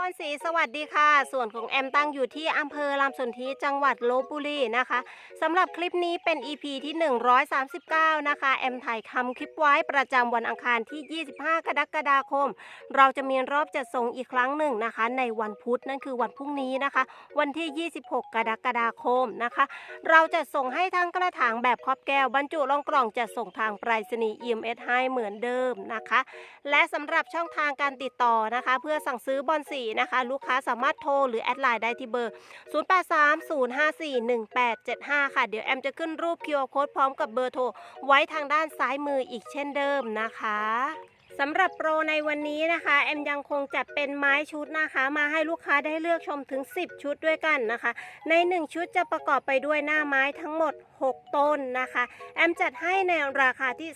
บอลสีสวัสดีค่ะ ส่วนของแอมตั้งอยู่ที่อำเภอลำสนธิจังหวัดลบบุรีนะคะสำหรับคลิปนี้เป็น EP ที่ 139 นะคะ แอมถ่ายทำคลิปไว้ประจำวันอังคารที่ 25 กรกฎาคม เราจะมีรอบจัดส่งอีกครั้งหนึ่งนะคะ ในวันพุธนั่นคือวันพรุ่งนี้นะคะ วันที่ 26 กรกฎาคมนะคะ เราจะส่งให้ทั้งกระถางแบบครอบแก้วบรรจุลงกล่องจะส่งทางไปรษณีย์ EMS ให้เหมือนเดิมนะคะ และสำหรับช่องทางการติดต่อนะคะ เพื่อสั่งซื้อบอลสีนะคะ ลูกค้าสามารถโทรหรือแอดไลน์ได้ที่เบอร์ 0830541875 ค่ะ เดี๋ยวแอมจะขึ้นรูป QR Code พร้อมกับเบอร์โทรไว้ทางด้านซ้ายมืออีกเช่นเดิมนะคะสำหรับโปรในวันนี้นะคะ แอมยังคงจัดเป็นไม้ชุดนะคะ มาให้ลูกค้าได้เลือกชมถึง 10 ชุดด้วยกันนะคะ ใน 1 ชุดจะประกอบไปด้วยหน้าไม้ทั้งหมด 6 ต้นนะคะ แอมจัดให้ในราคาที่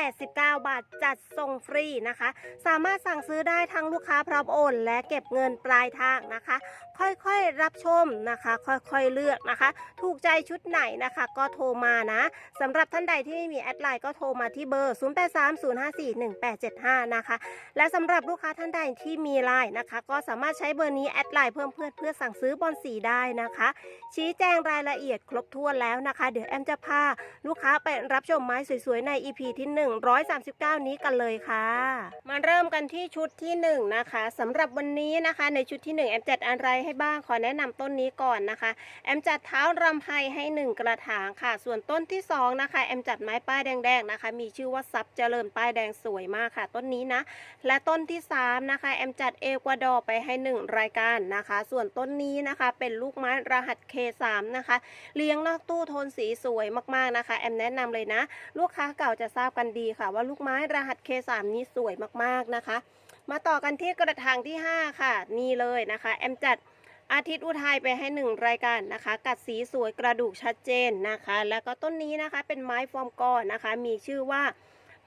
389 บาทจัดส่งฟรีนะคะ สามารถสั่งซื้อได้ทั้งลูกค้าพร้อมโอน และเก็บเงินปลายทางนะคะ ค่อยๆรับชมนะคะ ค่อยๆเลือกนะคะ ถูกใจชุดไหนนะคะก็โทรมานะสำหรับท่านใดที่ไม่มีแอดไลน์ก็โทรมาที่เบอร์ 0830541875 นะคะ และสำหรับลูกค้าท่านใดที่มีไลน์นะคะ ก็สามารถใช้เบอร์นี้แอดไลน์เพิ่มเพื่อนเพื่อสั่งซื้อบอลสีได้นะคะ ชี้แจงรายละเอียดครบถ้วนแล้วนะคะ เดี๋ยวแอมจะพาลูกค้าไปรับชมไม้สวยๆใน EP ที่ 139 นี้กันเลยค่ะ มาเริ่มกันที่ชุดที่ 1 นะคะสำหรับวันนี้นะคะในชุดที่ 1 แอมจัดอะไรให้บ้างขอแนะนำต้นนี้ก่อนนะคะ แอมจัดเท้ารำไพให้ 1 กระถางค่ะ ส่วนต้นที่ 2 นะคะ แอมจัดไม้ป้ายแดงๆนะคะ มีชื่อว่าซับเจริญป้ายแดงสวยมากค่ะ ต้นนี้นะ และต้นที่ 3 นะคะ แอมจัดเอกวาดอร์ไปให้ 1 รายการนะคะ ส่วนต้นนี้นะคะเป็นลูกไม้รหัส K3 นะคะ เลี้ยงนอกตู้โทนสีสวยมากๆนะคะ แอมแนะนำเลยนะ ลูกค้าเก่าจะทราบกันดีค่ะ ว่าลูกไม้รหัส K3 นี้สวยมากๆนะคะ มาต่อกันที่กระถางที่ 5 ค่ะ นี่เลยนะคะ แอมจัดอาทิตย์อุทัยไปให้1รายการนะคะ กัดสีสวยกระดูกชัดเจนนะคะ แล้วก็ต้นนี้นะคะเป็นไม้ฟอร์มกอนะคะ มีชื่อว่า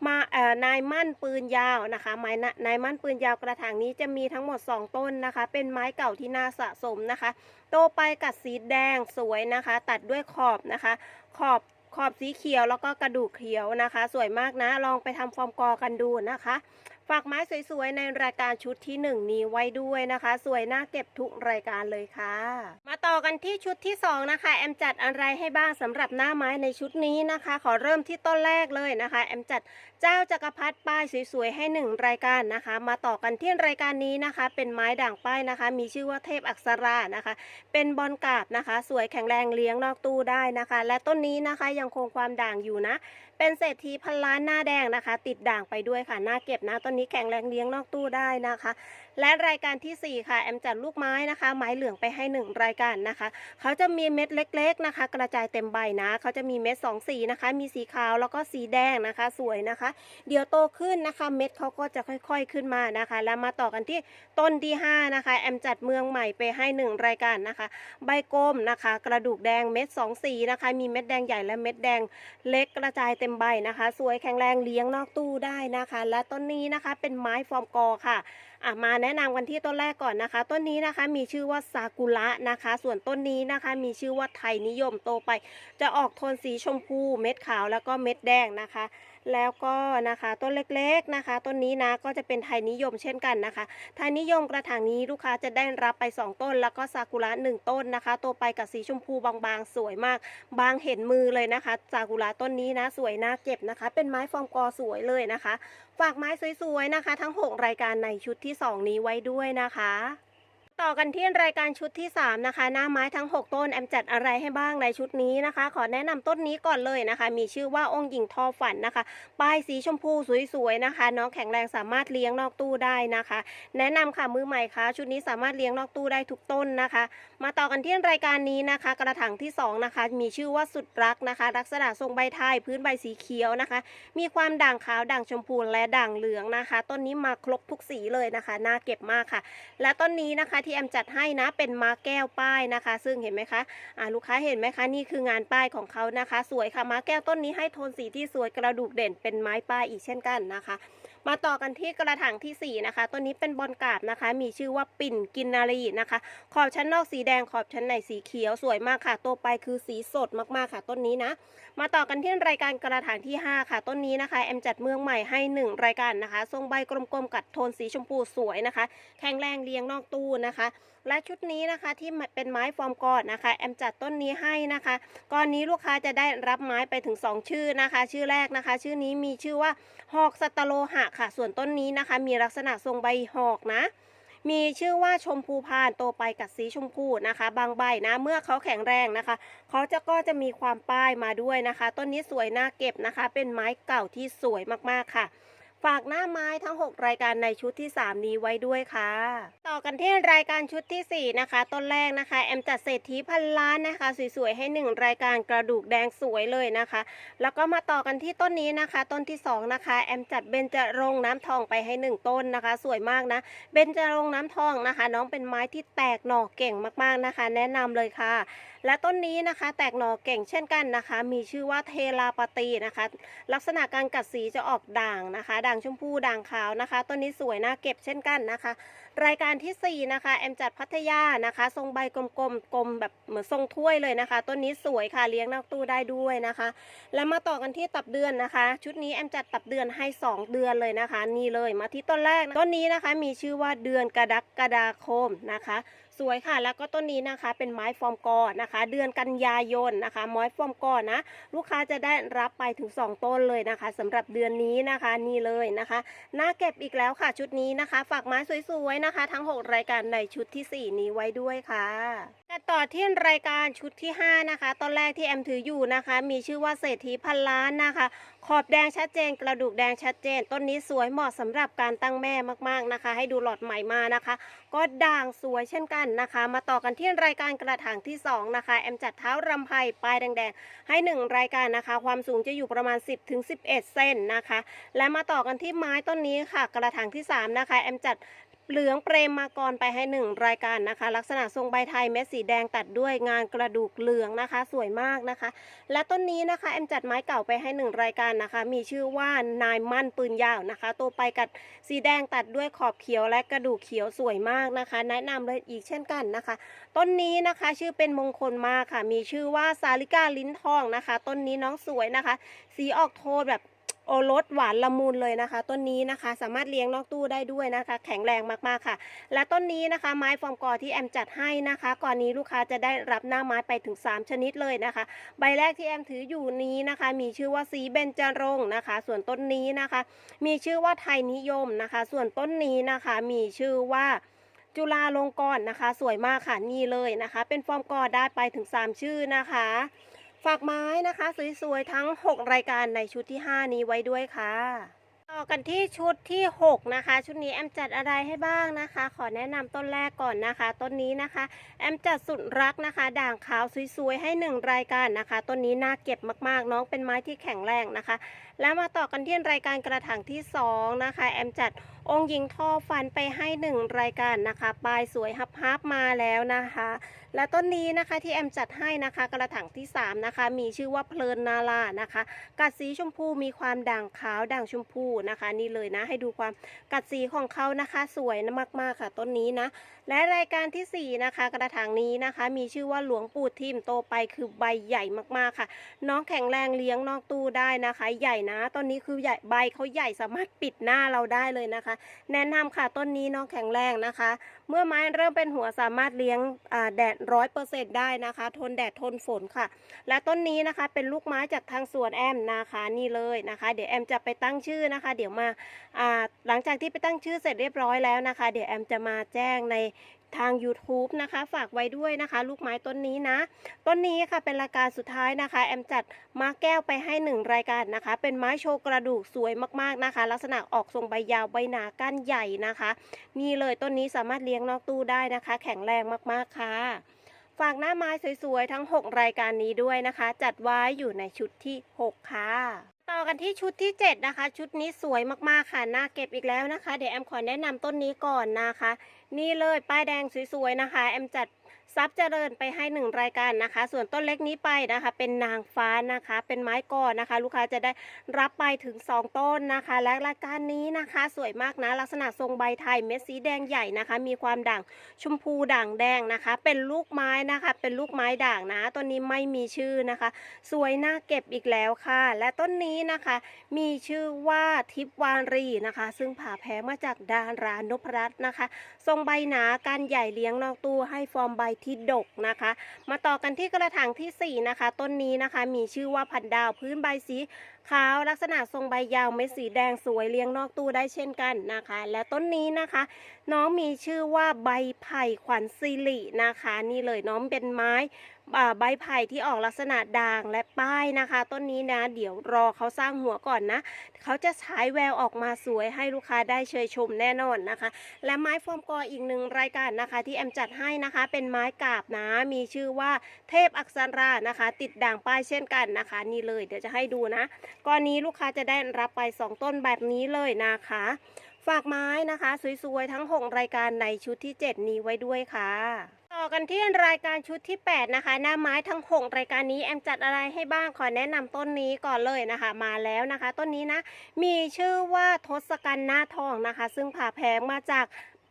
มาเอ่อนายมั่นปืนยาวนะคะไม้นะนายมั่นปืนยาวกระถางนี้จะมีทั้งหมด 2 ต้นนะคะ เป็นไม้เก่าที่น่าสะสมนะคะ โตไปกัดสีแดงสวยนะคะ ตัดด้วยขอบนะคะ ขอบขอบสีเขียวแล้วก็กระดูกเขียวนะคะ สวยมากนะ ลองไปทำฟอร์มกอกันดูนะคะ ฝากไม้สวยๆในรายการชุดที่1นี้ไว้ด้วยนะคะ สวยน่าเก็บทุกรายการเลยค่ะ มาต่อกันที่ชุดที่ 2 นะคะ แอมจัดอะไรให้บ้างสำหรับหน้าไม้ในชุดนี้นะคะ ขอเริ่มที่ต้นแรกเลยนะคะ แอมจัดเจ้าจักรพรรดิป้ายสวยๆให้ 1 รายการนะคะ มาต่อกันที่รายการนี้นะคะ เป็นไม้ด่างป้ายนะคะ มีชื่อว่าเทพอักษรานะคะ เป็นบอลกาบนะคะ สวยแข็งแรงเลี้ยงนอกตู้ได้นะคะ และต้นนี้นะคะยังคงความด่างอยู่นะ เป็นเศรษฐีพันล้านหน้าแดงนะคะ ติดด่างไปด้วยค่ะหน้าเก็บนะต้นนี้แข็งแรงเลี้ยงนอกตู้ได้นะคะ และรายการทีสี่ 4 ค่ะ แอมจัดลูกไม้นะคะ ไม้เหลืองไปให้ 1 รายการนะคะ เขาจะมีเม็ดเล็ก ๆนะคะ กระจายเต็มใบนะ เขาจะมีเม็ด2สีนะคะ มีสีขาวแล้วก็สีแดงนะคะ สวยนะคะ เดี๋ยวโตขึ้นนะคะ เม็ดเขาก็จะค่อยๆขึ้นมานะคะ แล้วมาต่อกันที่ต้นที่5นะคะแอมจัดเมืองใหม่ไปให้ 1 รายการนะคะ ใบกลมนะคะ กระดูกแดงเม็ด2สีนะคะ มีเม็ดแดงใหญ่และเม็ดแดงเล็กกระจายเต็มใบนะคะ สวยแข็งแรงเลี้ยงนอกตู้ได้นะคะ และต้นนี้นะคะเป็นไม้ฟอร์มกอค่ะอะ มาแนะนำกันที่ต้นแรกก่อนนะคะ ต้นนี้นะคะมีชื่อว่าซากุระนะคะ ส่วนต้นนี้นะคะมีชื่อว่าไทยนิยมโตไป จะออกโทนสีชมพูเม็ดขาวแล้วก็เม็ดแดงนะคะ แล้วก็นะคะต้นเล็กๆนะคะ ต้นนี้นะก็จะเป็นไทยนิยมเช่นกันนะคะ ไทยนิยมกระถางนี้ลูกค้าจะได้รับไป 2 ต้น แล้วก็ซากุระ1ต้นนะคะโตไปกับสีชมพูบางๆ สวยมาก บางเห็นมือเลยนะคะซากุระต้นนี้นะสวยน่าเก็บนะคะ เป็นไม้ฟอร์มกอสวยเลยนะคะ ฝากไม้สวยๆนะคะ ทั้ง 6 รายการในชุดที่ 2 นี้ไว้ด้วยนะคะ ต่อกันที่รายการชุดที่ 3 นะคะ หน้าไม้ทั้ง 6 ต้นแอมจัดอะไรให้บ้างในชุดนี้นะคะ ขอแนะนำต้นนี้ก่อนเลยนะคะ มีชื่อว่าองค์หญิงทอฝันนะคะป้ายสีชมพูสวยๆนะคะ น้องแข็งแรงสามารถเลี้ยงนอกตู้ได้นะคะ แนะนำค่ะมือใหม่คะชุดนี้สามารถเลี้ยงนอกตู้ได้ทุกต้นนะคะมาต่อกันที่รายการนี้นะคะ กระถางที่สองนะคะมีชื่อว่าสุดรักนะคะ ลักษณะทรงใบไทยพื้นใบสีเขียวนะคะ มีความด่างขาวด่างชมพูและด่างเหลืองนะคะ ต้นนี้มาครบทุกสีเลยนะคะน่าเก็บมากค่ะ และต้นนี้นะคะที่แอมจัดให้นะเป็นมาแก้วป้ายนะคะ ซึ่งเห็นไหมคะอ่าลูกค้าเห็นไหมคะนี่คืองานป้ายของเขานะคะ สวยค่ะมาแก้วต้นนี้ให้โทนสีที่สวยกระดูกเด่นเป็นไม้ป้ายอีกเช่นกันนะคะ มาต่อกันที่กระถางที่ 4 นะคะต้นนี้เป็นบอลกาบนะคะ มีชื่อว่าปิ่นกินนารีนะคะ ขอบชั้นนอกสีแดงขอบชั้นในสีเขียวสวยมากค่ะ ตัวไปคือสีสดมากๆค่ะ ต้นนี้นะ มาต่อกันที่รายการกระถางที่ 5 ค่ะ ต้นนี้นะคะแอมจัดเมืองใหม่ให้ 1 รายการนะคะ ทรงใบกลมๆกัดโทนสีชมพูสวยนะคะ แข็งแรงเรียงนอกตู้นะคะ และชุดนี้นะคะที่เป็นไม้ฟอร์มกอดนะคะ แอมจัดต้นนี้ให้นะคะก้อนนี้ลูกค้าจะได้รับไม้ไปถึง 2 ชื่อนะคะ ชื่อแรกนะคะ ชื่อนี้มีชื่อว่าหอกสตโลหะค่ะ ส่วนต้นนี้นะคะ มีลักษณะทรงใบหอกนะ มีชื่อว่าชมพูพานโตไปกับสีชมพูนะคะ บางใบนะ เมื่อเขาแข็งแรงนะคะ เขาจะก็จะมีความป้ายมาด้วยนะคะ ต้นนี้สวยน่าเก็บนะคะ เป็นไม้เก่าที่สวยมากๆค่ะ ฝากหน้าไม้ทั้ง 6 รายการในชุดที่ 3 นี้ไว้ด้วยค่ะ ต่อกันที่รายการชุดทีสี่ 4 นะคะ ต้นแรกนะคะ แอมจัดเศรษฐีพันล้านนะคะ สวยๆ ให้ 1 รายการกระดูกแดงสวยเลยนะคะ แล้วก็มาต่อกันที่ต้นนี้นะคะ ต้นที่ 2 นะคะ แอมจัดเบญจรงน้ำทองไปให้ 1 ต้นนะคะ สวยมากนะ เบญจรงน้ำทองนะคะ น้องเป็นไม้ที่แตกหน่อเก่งมากๆนะคะ แนะนำเลยค่ะ และต้นนี้นะคะแตกหน่อเก่งเช่นกันนะคะ มีชื่อว่าเทลาปตีนะคะ ลักษณะการกัดสีจะออกด่างนะคะ ด่างชมพูด่างขาวนะคะ ต้นนี้สวยน่าเก็บเช่นกันนะคะ รายการทีสี่ 4 นะคะแอมจัดพัทยานะคะ ทรงใบกลมๆกลมแบบเหมือนทรงถ้วยเลยนะคะ ต้นนี้สวยค่ะเลี้ยงนอกตู้ได้ด้วยนะคะ แล้วมาต่อกันที่ตับเดือนนะคะ ชุดนี้แอมจัดตับเดือนให้ 2 เดือนเลยนะคะ นี่เลยมาที่ต้นแรกต้นนี้นะคะ มีชื่อว่าเดือนกระดักกระดาคมนะคะ สวยค่ะ แล้วก็ต้นนี้นะคะเป็นไม้ฟอร์มกอนะคะ เดือนกันยายนนะคะไม้ฟอร์มกอนะ ลูกค้าจะได้รับไปถึง 2 ต้นเลยนะคะสำหรับเดือนนี้นะคะนี่เลยนะคะน่าเก็บอีกแล้วค่ะชุดนี้นะคะ ฝากไม้สวยๆนะคะ ทั้ง 6 รายการในชุดทีสี่4 นี้ไว้ด้วยค่ะกันต่อที่รายการชุดที่ 5 นะคะ ตอนแรกที่แอมถืออยู่นะคะ มีชื่อว่าเศรษฐีพันล้านนะคะ ขอบแดงชัดเจน กระดูกแดงชัดเจน ต้นนี้สวยเหมาะสำหรับการตั้งแม่มากๆนะคะ ให้ดูหลอดใหม่มานะคะ ก็ด่างสวยเช่นกันนะคะ มาต่อกันที่รายการกระถางที่ 2 นะคะ แอมจัดเท้ารำไพปลายแดงๆให้ 1 รายการนะคะ ความสูงจะอยู่ประมาณ 10-11ถึง11เซนนะคะ และมาต่อกันที่ไม้ต้นนี้ค่ะ กระถางที่ 3 นะคะ แอมจัด เหลืองเปรมมากรไปให้1รายการนะคะ ลักษณะทรงใบไทยเม็ดสีแดงตัดด้วยงานกระดูกเหลืองนะคะ สวยมากนะคะ และต้นนี้นะคะแอมจัดไม้เก่าไปให้1รายการนะคะ มีชื่อว่านายมั่นปืนยาวนะคะตัวไปกัดสีแดงตัดด้วยขอบเขียวและกระดูกเขียวสวยมากนะคะ แนะนำเลยอีกเช่นกันนะคะ ต้นนี้นะคะชื่อเป็นมงคลมากค่ะ มีชื่อว่าสาลิกาลิ้นทองนะคะ ต้นนี้น้องสวยนะคะ สีออกโทนแบบ โอรสหวานละมุนเลยนะคะ ต้นนี้นะคะ สามารถเลี้ยงนอกตู้ได้ด้วยนะคะ แข็งแรงมากๆค่ะ และต้นนี้นะคะ ไม้ฟอร์มกอที่แอมจัดให้นะคะ ก่อนนี้ลูกค้าจะได้รับหน้าไม้ไปถึง 3 ชนิดเลยนะคะ ใบแรกที่แอมถืออยู่นี้นะคะ มีชื่อว่าสีเบญจรงค์นะคะ ส่วนต้นนี้นะคะ มีชื่อว่าไทยนิยมนะคะ ส่วนต้นนี้นะคะ มีชื่อว่าจุฬาลงกรณ์นะคะ สวยมากค่ะนี่เลยนะคะ เป็นฟอร์มกอได้ไปถึง 3 ชื่อนะคะ ฝากไม้นะคะ สวยๆทั้ง 6 รายการในชุดที่ 5 นี้ไว้ด้วยค่ะ ต่อกันที่ชุดที่ 6 นะคะ ชุดนี้แอมจัดอะไรให้บ้างนะคะ ขอแนะนำต้นแรกก่อนนะคะ ต้นนี้นะคะ แอมจัดสุดรักนะคะ ด่างขาวสวยๆให้ 1 รายการนะคะ ต้นนี้น่าเก็บมากๆ น้องเป็นไม้ที่แข็งแรงนะคะ แล้วมาต่อกันที่รายการกระถางที่ 2 นะคะ แอมจัดองค์หญิงทอฟันไปให้ 1 รายการนะคะปลายสวยฮับๆมาแล้วนะคะ และต้นนี้นะคะที่แอมจัดให้นะคะ กระถางที่ 3 นะคะ มีชื่อว่าเพลินนาลานะคะ กัดสีชมพูมีความด่างขาวด่างชมพูนะคะ นี่เลยนะให้ดูความกัดสีของเขานะคะ สวยมากๆค่ะต้นนี้นะ และรายการทีสี่4 นะคะ กระถางนี้นะคะ มีชื่อว่าหลวงปู่ทิมโตไปคือใบใหญ่มากๆค่ะ น้องแข็งแรงเลี้ยงนอกตู้ได้นะคะ ใหญ่นะ ต้นนี้คือใหญ่ใบเขาใหญ่สามารถปิดหน้าเราได้เลยนะคะ แนะนำค่ะต้นนี้น้องแข็งแรงนะคะ เมื่อไม้เริ่มเป็นหัวสามารถเลี้ยงแดดร้อยเปอร์เซ็นได้นะคะ ทนแดดทนฝนค่ะ และต้นนี้นะคะเป็นลูกไม้จากทางสวนแอมนะคะนี่เลยนะคะ เดี๋ยวแอมจะไปตั้งชื่อนะคะ เดี๋ยวมาหลังจากที่ไปตั้งชื่อเสร็จเรียบร้อยแล้วนะคะ เดี๋ยวแอมจะมาแจ้งใน ทาง YouTube นะคะ ฝากไว้ด้วยนะคะ ลูกไม้ต้นนี้นะ ต้นนี้ค่ะเป็นรายการสุดท้ายนะคะ แอมจัดมาแก้วไปให้หนึ่งรายการนะคะ เป็นไม้โชว์กระดูกสวยมากๆนะคะ ลักษณะออกทรงใบยาวใบหนาก้านใหญ่นะคะ นี่เลยต้นนี้สามารถเลี้ยงนอกตู้ได้นะคะ แข็งแรงมากๆค่ะฝากหน้าไม้สวยๆ ทั้ง 6 รายการนี้ด้วยนะคะ จัดไว้อยู่ในชุดที่ 6 ค่ะ ต่อกันที่ชุดที่ 7 นะคะ ชุดนี้สวยมากๆค่ะน่าเก็บอีกแล้วนะคะ เดี๋ยวแอมขอแนะนำต้นนี้ก่อนนะคะ นี่เลยป้ายแดงสวยๆนะคะ แอมจัด ซับเจริญไปให้หนึ่งรายการนะคะ ส่วนต้นเล็กนี้ไปนะคะ เป็นนางฟ้านะคะ เป็นไม้ก่อนนะคะ ลูกค้าจะได้รับไปถึง 2 ต้นนะคะ และรายการนี้นะคะ สวยมากนะ ลักษณะทรงใบไทยเม็ดสีแดงใหญ่นะคะ มีความด่างชมพูด่างแดงนะคะ เป็นลูกไม้นะคะ เป็นลูกไม้ด่างนะต้นนี้ไม่มีชื่อนะคะ สวยน่าเก็บอีกแล้วค่ะ และต้นนี้นะคะ มีชื่อว่าทิพวารีนะคะ ซึ่งผ่าแพ้มาจากดารานพรัตน์นะคะ ทรงใบหนาการใหญ่เลี้ยงนอกตู้ให้ฟอร์มใบที่ดกนะคะ มาต่อกันที่กระถางทีสี่ 4 นะคะ ต้นนี้นะคะ มีชื่อว่าพันดาวพื้นใบสี ขาวลักษณะทรงใบยาวเม็ดสีแดงสวยเลี้ยงนอกตู้ได้เช่นกันนะคะ และต้นนี้นะคะ น้องมีชื่อว่าใบไผ่ขวัญสิรินะคะ นี่เลยน้องเป็นไม้ใบไผ่ที่ออกลักษณะด่างและป้ายนะคะ ต้นนี้นะ เดี๋ยวรอเขาสร้างหัวก่อนนะเขาจะฉายแววออกมาสวยให้ลูกค้าได้เชยชมแน่นอนนะคะ และไม้ฟอร์มกออีกหนึ่งรายการนะคะ ที่แอมจัดให้นะคะ เป็นไม้กาบนะ มีชื่อว่าเทพอักษรานะคะ ติดด่างป้ายเช่นกันนะคะ นี่เลยเดี๋ยวจะให้ดูนะก้อนนี้ลูกค้าจะได้รับไป 2 ต้นแบบนี้เลยนะคะ ฝากไม้นะคะ สวยๆ ทั้ง 6 รายการในชุดที่ 7 นี้ไว้ด้วยค่ะต่อกันที่รายการชุดที่ 8 นะคะ หน้าไม้ทั้ง 6 รายการนี้แอมจัดอะไรให้บ้างขอแนะนำต้นนี้ก่อนเลยนะคะ มาแล้วนะคะ ต้นนี้นะ มีชื่อว่าทศกัณฐ์หน้าทองนะคะ ซึ่งผ่าแพงมาจาก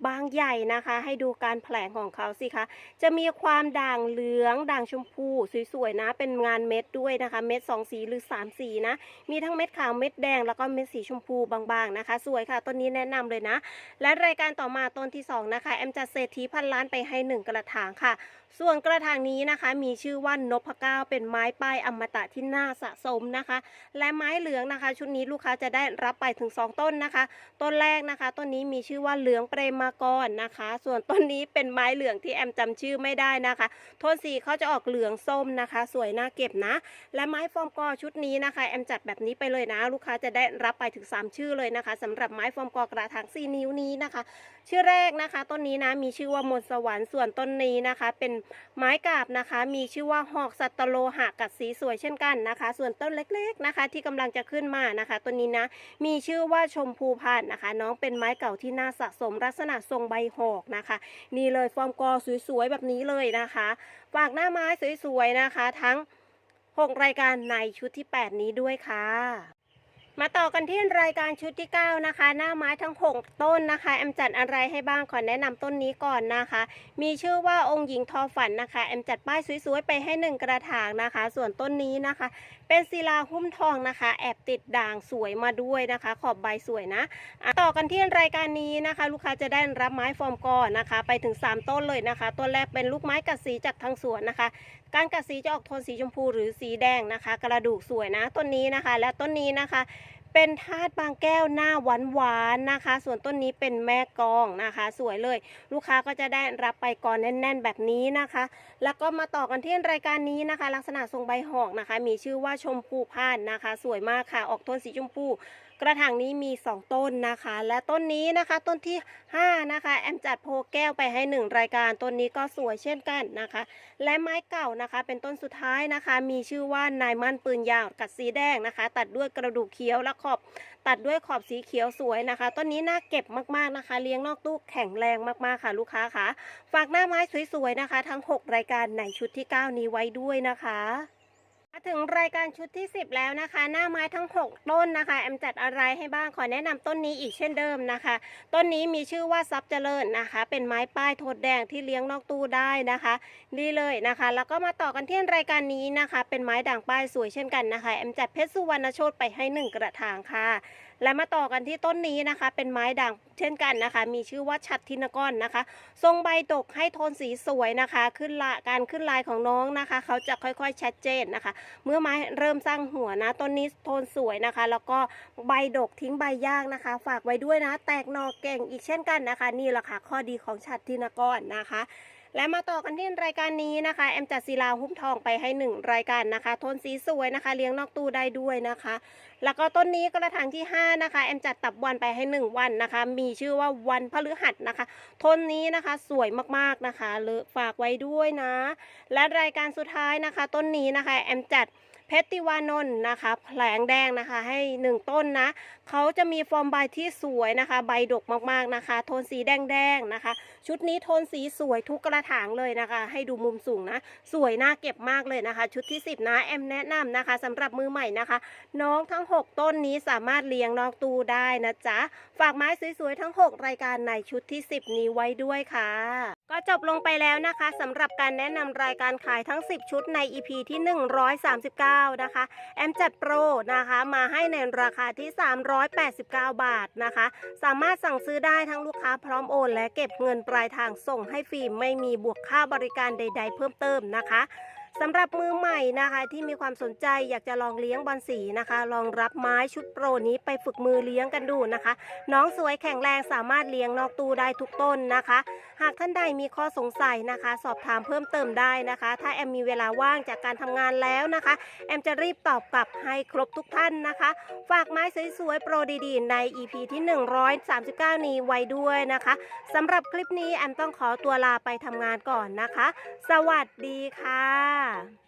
บางใหญ่นะคะ ให้ดูการแผลงของเขาสิคะ จะมีความด่างเหลือง ด่างชมพู สวยๆนะ เป็นงานเม็ดด้วยนะคะ เม็ดสองสีหรือสามสีนะ มีทั้งเม็ดขาว เม็ดแดง แล้วก็เม็ดสีชมพูบางๆนะคะ สวยค่ะ ต้นนี้แนะนำเลยนะ และรายการต่อมาต้นที่2นะคะ แอมจะเศรษฐีพันล้านไปให้ 1 กระถางค่ะส่วนกระถางนี้นะคะ มีชื่อว่านพเก้าเป็นไม้ป้ายอมตะที่น่าสะสมนะคะ และไม้เหลืองนะคะ ชุดนี้ลูกค้าจะได้รับไปถึง 2 ต้นนะคะ ต้นแรกนะคะ ต้นนี้มีชื่อว่าเหลืองเปรมากรนะคะ ส่วนต้นนี้เป็นไม้เหลืองที่แอมจำชื่อไม่ได้นะคะ โทนสีเขาจะออกเหลืองส้มนะคะ สวยน่าเก็บนะ และไม้ฟอร์มกอชุดนี้นะคะ แอมจัดแบบนี้ไปเลยนะ ลูกค้าจะได้รับไปถึง 3 ชื่อเลยนะคะสำหรับไม้ฟอร์มกอกระถาง4นิ้วนี้นะคะ ชื่อแรกนะคะ ต้นนี้นะมีชื่อว่ามนสวรรค์ส่วนต้นนี้นะคะ เป็นไม้กาบนะคะ มีชื่อว่าหอกสัตโลหะกัดสีสวยเช่นกันนะคะ ส่วนต้นเล็กๆนะคะ ที่กำลังจะขึ้นมานะคะต้นนี้นะมีชื่อว่าชมพูพันธ์นะคะ น้องเป็นไม้เก่าที่น่าสะสมลักษณะทรงใบหอกนะคะ นี่เลยฟอร์มกอสวยๆแบบนี้เลยนะคะฝากหน้าไม้สวยๆนะคะ ทั้ง 6 รายการในชุดที่ 8 นี้ด้วยค่ะ มาต่อกันที่รายการชุดที่ 9 นะคะ หน้าไม้ทั้ง 6 ต้นนะคะ แอมจัดอะไรให้บ้างขอแนะนำต้นนี้ก่อนนะคะ มีชื่อว่าองค์หญิงทอฝันนะคะ แอมจัดป้ายสวยๆ ไปให้ 1 กระถางนะคะ ส่วนต้นนี้นะคะ เป็นศิลาหุ้มทองนะคะ แอบติดด่างสวยมาด้วยนะคะ ขอบใบสวยนะอะต่อกันที่รายการนี้นะคะ ลูกค้าจะได้รับไม้ฟอร์มก่อนนะคะ ไปถึง 3 ต้นเลยนะคะ ต้นแรกเป็นลูกไม้กัดสีจากทางสวนนะคะการกัดสีจะออกโทนสีชมพูหรือสีแดงนะคะ กระดูกสวยนะต้นนี้นะคะ และต้นนี้นะคะเป็นธาตุบางแก้วหน้าหวานหวานๆนะคะ ส่วนต้นนี้เป็นแม่กองนะคะ สวยเลย ลูกค้าก็จะได้รับไปก่อนแน่น ๆ แบบนี้นะคะ แล้วก็มาต่อกันที่รายการนี้นะคะ ลักษณะทรงใบหอกนะคะ มีชื่อว่าชมพูพานนะคะ สวยมากค่ะ ออกโทนสีชมพู กระถางนี้มี 2 ต้นนะคะ และต้นนี้นะคะต้นที่ 5 นะคะ แอมจัดโพแก้วไปให้ 1 รายการต้นนี้ก็สวยเช่นกันนะคะ และไม้เก่านะคะ เป็นต้นสุดท้ายนะคะ มีชื่อว่านายมั่นปืนยาวกัดสีแดงนะคะ ตัดด้วยกระดูกเขียวและขอบ ตัดด้วยขอบสีเขียวสวยนะคะต้นนี้น่าเก็บมากๆนะคะ เลี้ยงนอกตู้แข็งแรงมากๆค่ะลูกค้าค่ะฝากหน้าไม้สวยๆนะคะ ทั้ง 6 รายการในชุดที่ 9 นี้ไว้ด้วยนะคะ มาถึงรายการชุดที่ 10 แล้วนะคะ หน้าไม้ทั้ง 6 ต้นนะคะแอมจัดอะไรให้บ้างขอแนะนำต้นนี้อีกเช่นเดิมนะคะ ต้นนี้มีชื่อว่าซับเจริญนะคะ เป็นไม้ป้ายโทดแดงที่เลี้ยงนอกตู้ได้นะคะนี่เลยนะคะ แล้วก็มาต่อกันที่รายการนี้นะคะ เป็นไม้ด่างป้ายสวยเช่นกันนะคะแอมจัดเพชรสุวรรณโชตไปให้หนึ่งกระถางค่ะ และมาต่อกันที่ต้นนี้นะคะ เป็นไม้ด่าง เช่นกันนะคะ มีชื่อว่าชัดทินกอนนะคะ ทรงใบตกให้โทนสีสวยนะคะ ขึ้นละการขึ้นลายของน้องนะคะ เขาจะค่อยๆชัดเจนนะคะ เมื่อไม้เริ่มสร้างหัวนะต้นนี้โทนสวยนะคะ แล้วก็ใบดกทิ้งใบยากนะคะ ฝากไว้ด้วยนะ แตกหนอเก่งอีกเช่นกันนะคะ นี่แหละค่ะข้อดีของชัดทินกอนนะคะ และมาต่อกันที่รายการนี้นะคะ แอมจัดศิลาหุ้มทองไปให้ 1 รายการนะคะ โทนสีสวยนะคะ เลี้ยงนอกตู้ได้ด้วยนะคะ แล้วก็ต้นนี้กระถางที่ 5 นะคะ แอมจัดตับวันไปให้ 1 วันนะคะ มีชื่อว่าวันพฤหัสนะคะ โทนนี้นะคะสวยมากๆนะคะเลอะฝากไว้ด้วยนะ และรายการสุดท้ายนะคะ ต้นนี้นะคะ แอมจัด เพชรติวานนท์นะคะ แผลงแดงนะคะให้ 1 ต้นนะเขาจะมีฟอร์มใบที่สวยนะคะ ใบดกมากๆนะคะ โทนสีแดงๆนะคะ ชุดนี้โทนสีสวยทุกกระถางเลยนะคะ ให้ดูมุมสูงนะ สวยน่าเก็บมากเลยนะคะ ชุดที่ 10 นะแอมแนะนำนะคะสำหรับมือใหม่นะคะ น้องทั้ง 6 ต้นนี้สามารถเลี้ยงนอกตู้ได้นะจ๊ะฝากไม้สวยๆทั้ง 6 รายการในชุดที่ 10 นี้ไว้ด้วยค่ะ ก็จบลงไปแล้วนะคะสำหรับการแนะนำรายการขายทั้ง 10 ชุดใน EP ที่ 139 นะคะ แอมจัดโปรนะคะมาให้ในราคาที่ 389 บาทนะคะ สามารถสั่งซื้อได้ทั้งลูกค้าพร้อมโอน และเก็บเงินปลายทางส่งให้ฟรีไม่มีบวกค่าบริการใด ๆ เพิ่มเติมนะคะ สำหรับมือใหม่นะคะที่มีความสนใจอยากจะลองเลี้ยงบอลสีนะคะ ลองรับไม้ชุดโปรนี้ไปฝึกมือเลี้ยงกันดูนะคะ น้องสวยแข็งแรงสามารถเลี้ยงนอกตู้ได้ทุกต้นนะคะ หากท่านใดมีข้อสงสัยนะคะ สอบถามเพิ่มเติมได้นะคะ ถ้าแอมมีเวลาว่างจากการทำงานแล้วนะคะ แอมจะรีบตอบกลับให้ครบทุกท่านนะคะ ฝากไม้สวยๆโปรดีๆ ใน EP ที่ 139 นี้ไว้ด้วยนะคะสำหรับคลิปนี้แอมต้องขอตัวลาไปทำงานก่อนนะคะ สวัสดีค่ะ Olá!